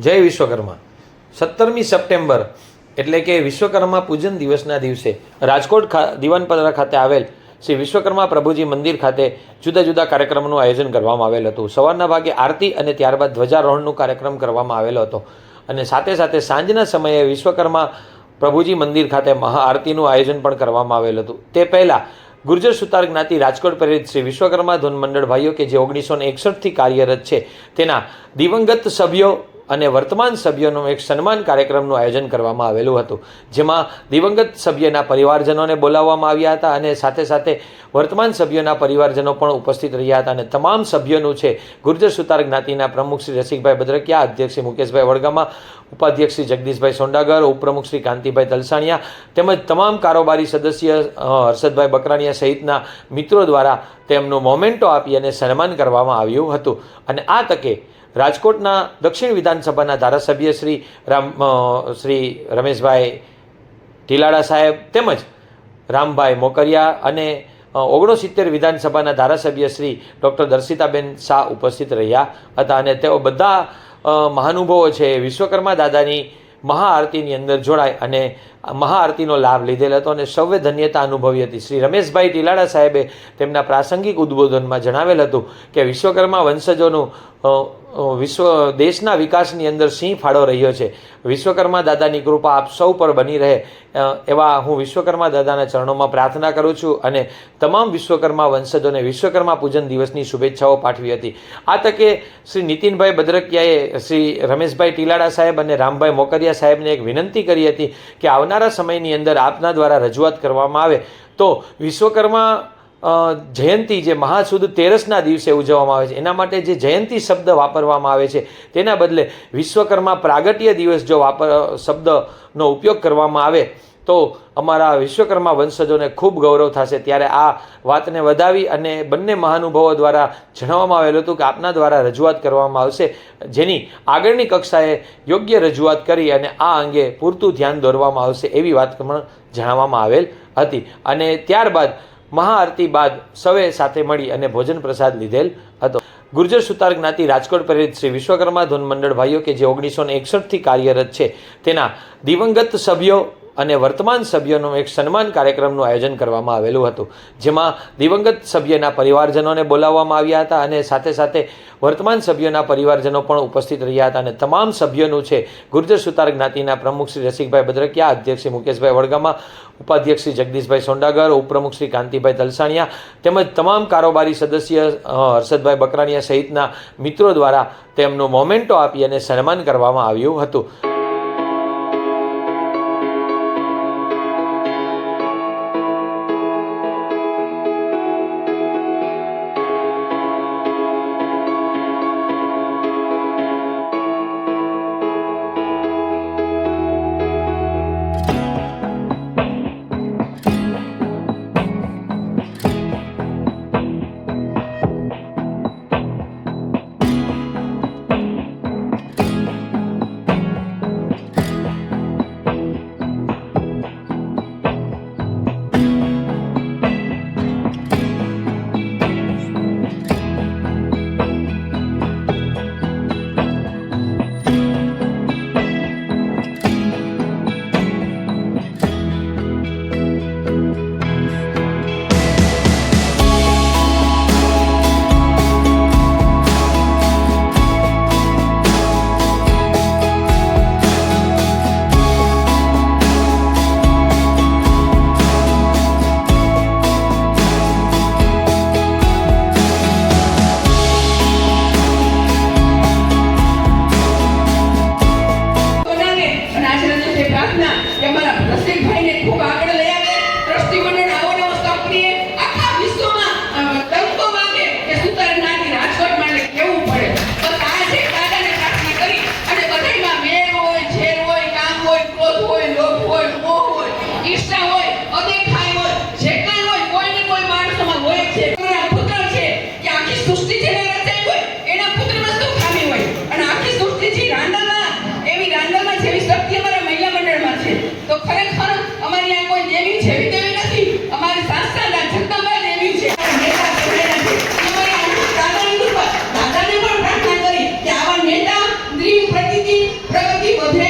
જય વિશ્વકર્મા. સત્તરમી સપ્ટેમ્બર એટલે કે વિશ્વકર્મા પૂજન દિવસના દિવસે રાજકોટ ખા, દિવાનપદરા ખાતે આવેલ શ્રી વિશ્વકર્મા પ્રભુજી મંદિર ખાતે જુદા જુદા કાર્યક્રમનું આયોજન કરવામાં આવેલ હતું. સવારના ભાગે આરતી અને ત્યારબાદ ધ્વજારોહણનું કાર્યક્રમ કરવામાં આવેલો હતો. અને સાથે સાથે સાંજના સમયે વિશ્વકર્મા પ્રભુજી મંદિર ખાતે મહાઆરતીનું આયોજન પણ કરવામાં આવેલ હતું. તે પહેલાં ગુર્જર સુતાર જ્ઞાતિ રાજકોટ પ્રેરિત શ્રી વિશ્વકર્મા ધૂન મંડળ ભાઈઓ કે જે ઓગણીસો ને એકસઠથી કાર્યરત છે, તેના દિવંગત સભ્યો અને વર્તમાન સભ્યોનું એક સન્માન કાર્યક્રમનું આયોજન કરવામાં આવેલું હતું. જેમાં દિવંગત સભ્યના પરિવારજનોને બોલાવવામાં આવ્યા હતા અને સાથે સાથે વર્તમાન સભ્યોના પરિવારજનો પણ ઉપસ્થિત રહ્યા હતા અને તમામ સભ્યોનું છે ગુર્જર સુતાર જ્ઞાતિના પ્રમુખ શ્રી રસિકભાઈ ભદ્રકિયા અધ્યક્ષ શ્રી મુકેશભાઈ વડગામા, ઉપાધ્યક્ષ શ્રી જગદીશભાઈ સોંડાગર, ઉપપ્રમુખ શ્રી કાંતિભાઈ તલસાણિયા તેમજ તમામ કારોબારી સદસ્ય હર્ષદભાઈ બકરાણીયા સહિતના મિત્રો દ્વારા તેમનું મોમેન્ટો આપી અને સન્માન કરવામાં આવ્યું હતું. અને આ તકે રાજકોટના દક્ષિણ વિધાનસભાના ધારાસભ્ય શ્રી રામ શ્રી રમેશભાઈ ઢીલાડા સાહેબ તેમજ રામભાઈ મોકરિયા અને ઓગણસિત્તેર વિધાનસભાના ધારાસભ્ય શ્રી ડૉક્ટર દર્શિતાબેન શાહ ઉપસ્થિત રહ્યા હતા અને તેઓ બધા મહાનુભાવો છે વિશ્વકર્મા દાદાની મહાઆરતીની અંદર જોડાય અને મહાઆરતીનો લાભ લીધેલ હતો અને સૌએ ધન્યતા અનુભવી હતી. શ્રી રમેશભાઈ ટીલાડા સાહેબે તેમના પ્રાસંગિક ઉદ્બોધનમાં જણાવેલ હતું કે વિશ્વકર્મા વંશજોનું વિશ્વ, દેશના વિકાસની અંદર સિંહ ફાળો રહ્યો છે. વિશ્વકર્મા દાદાની કૃપા આપ સૌ પર બની રહે એવા હું વિશ્વકર્મા દાદાના ચરણોમાં પ્રાર્થના કરું છું અને તમામ વિશ્વકર્મા વંશજોને વિશ્વકર્મા પૂજન દિવસની શુભેચ્છાઓ પાઠવી હતી. આ તકે શ્રી નીતિનભાઈ ભદ્રકિયાએ શ્રી રમેશભાઈ ટીલાડા સાહેબ અને રામભાઈ મોકરિયા સાહેબને એક વિનંતી કરી હતી કે આવનારા સમયની અંદર આપના દ્વારા રજૂઆત કરવામાં આવે તો વિશ્વકર્મા જયંતી જે મહાસુદ તેરસના દિવસે ઉજવવામાં આવે છે, એના માટે જે જયંતી શબ્દ વાપરવામાં આવે છે, તેના બદલે વિશ્વકર્મા પ્રાગટ્ય દિવસ જો વાપર, શબ્દનો ઉપયોગ કરવામાં આવે તો અમારા વિશ્વકર્મા વંશજોને ખૂબ ગૌરવ થશે. ત્યારે આ વાતને વધાવી અને બંને મહાનુભાવો દ્વારા જણાવવામાં આવેલું હતું કે આપના દ્વારા રજૂઆત કરવામાં આવશે. જેની આગળની કક્ષાએ યોગ્ય રજૂઆત કરી અને આ અંગે પૂરતું ધ્યાન દોરવામાં આવશે એવી વાત પણ જણાવવામાં આવેલ હતી. અને ત્યારબાદ મહાઆરતી બાદ સૌએ સાથે મળી અને ભોજન પ્રસાદ લીધેલ હતો. ગુર્જર સુતાર જ્ઞાતિ રાજકોટ પ્રેરિત શ્રી વિશ્વકર્મા ધૂન મંડળ ભાઈઓ કે જે ઓગણીસો ને એકસઠથી કાર્યરત છે, તેના દિવંગત સભ્યો અને વર્તમાન સભ્યોનું એક સન્માન કાર્યક્રમનું આયોજન કરવામાં આવેલું હતું. જેમાં દિવંગત સભ્યના પરિવારજનોને બોલાવવામાં આવ્યા હતા અને સાથે સાથે વર્તમાન સભ્યોના પરિવારજનો પણ ઉપસ્થિત રહ્યા હતા અને તમામ સભ્યોનું છે ગુર્જર સુતાર જ્ઞાતિના પ્રમુખ શ્રી રસિકભાઈ ભદ્રકિયા, અધ્યક્ષ શ્રી મુકેશભાઈ વડગામા, ઉપાધ્યક્ષ શ્રી જગદીશભાઈ સોંડાગર, ઉપપ્રમુખ શ્રી કાંતિભાઈ તલસાણિયા તેમજ તમામ કારોબારી સદસ્ય હર્ષદભાઈ બકરાણીયા સહિતના મિત્રો દ્વારા તેમનું મોમેન્ટો આપી અને સન્માન કરવામાં આવ્યું હતું. અમારા મહિલા મંડળમાં છે. તો ખરેખર અમારી આ કોઈ દેવી છે? એવી નથી. અમારી સંસ્થાના જગદંબા દેવી છે. પણ પ્રાર્થના કરી કે આવા નેતા પ્રગતિ વધે.